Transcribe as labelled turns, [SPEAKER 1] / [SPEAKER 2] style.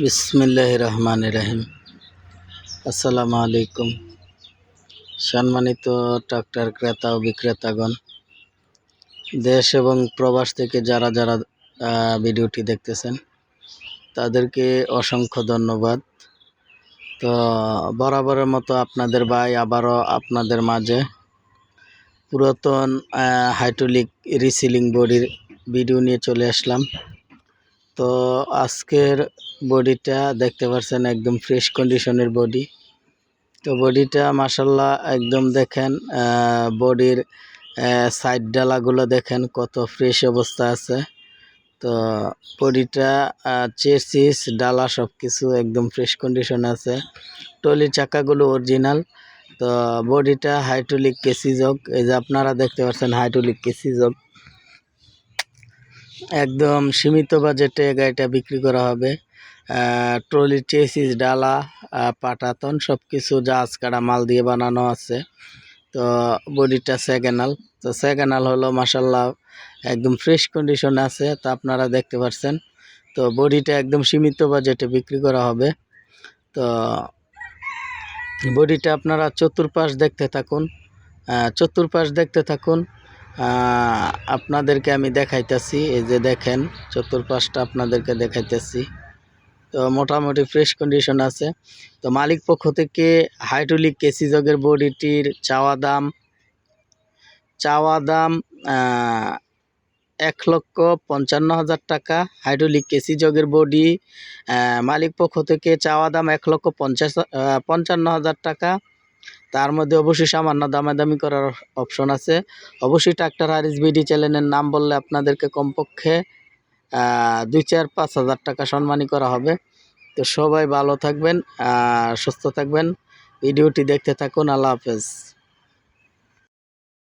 [SPEAKER 1] বিসমিল্লাহ রহমান রাহিম। আসসালামু আলাইকুম। সম্মানিত ট্রাক্টর ক্রেতা ও বিক্রেতাগণ, দেশ এবং প্রবাস থেকে যারা যারা ভিডিওটি দেখতেছেন, তাদেরকে অসংখ্য ধন্যবাদ। তো বরাবরের মতো আপনাদের ভাই আবারও আপনাদের মাঝে পুরাতন হাইড্রোলিক রিসিলিং বডির ভিডিও নিয়ে চলে আসলাম। তো আজকের বডিটা দেখতে পাচ্ছেন একদম ফ্রেশ কন্ডিশনের বডি তো বডিটা মাসাল্লাহ একদম দেখেন বডির সাইড ডালাগুলো দেখেন কত ফ্রেশ অবস্থা আছে। তো বডিটা চেসিস ডালা সব কিছু একদম ফ্রেশ কন্ডিশন আছে। টলি চাকাগুলো অরিজিনাল তো বডিটা হাইড্রোলিক কেসিজক এই যে আপনারা দেখতে পাচ্ছেন হাইড্রোলিক কেসিজক একদম সীমিত বাজেটে গাড়িটা বিক্রি করা হবে। ট্রলি, চেসিস, ডালা পাটাতন সব কিছু জাহাজ কাটা মাল দিয়ে বানানো আছে। তো বডিটা সেকেন্ডাল তো সেকেন্ডাল হলো মাসাল্লাহ একদম ফ্রেশ কন্ডিশন আছে, তা আপনারা দেখতে পাচ্ছেন তো বডিটা একদম সীমিত বাজেটে বিক্রি করা হবে। তো বডিটা আপনারা চতুর্পাশ দেখতে থাকুন। চতুর্পাশ দেখতে থাকুন। আপনাদেরকে আমি দেখাইতেছি, এই যে দেখেন, চতুর্পাশটা আপনাদেরকে দেখাইতেছি। তো মোটামুটি ফ্রেশ কন্ডিশন আছে। তো মালিক পক্ষ থেকে হাইড্রোলিক কেসি জগের বডিটির চাওয়া দাম চাওয়া দাম এক লক্ষ পঞ্চান্ন হাজার টাকা। হাইড্রোলিক কেসি জগের বডি মালিক পক্ষ থেকে চাওয়া দাম এক লক্ষ পঞ্চাশ পঞ্চান্ন হাজার টাকা। তার মধ্যে অবশ্যই সামান্য দামাদামি করার অপশন আছে। অবশ্যই ট্রাক্টর এস বিডি চ্যানেলের নাম বললে আপনাদেরকে কমপক্ষে দুই চার পাঁচ হাজার টাকা সম্মানী করা হবে। তো সবাই ভালো থাকবেন সুস্থ থাকবেন। ভিডিওটি দেখতে থাকুন, আল্লাহ হাফেজ।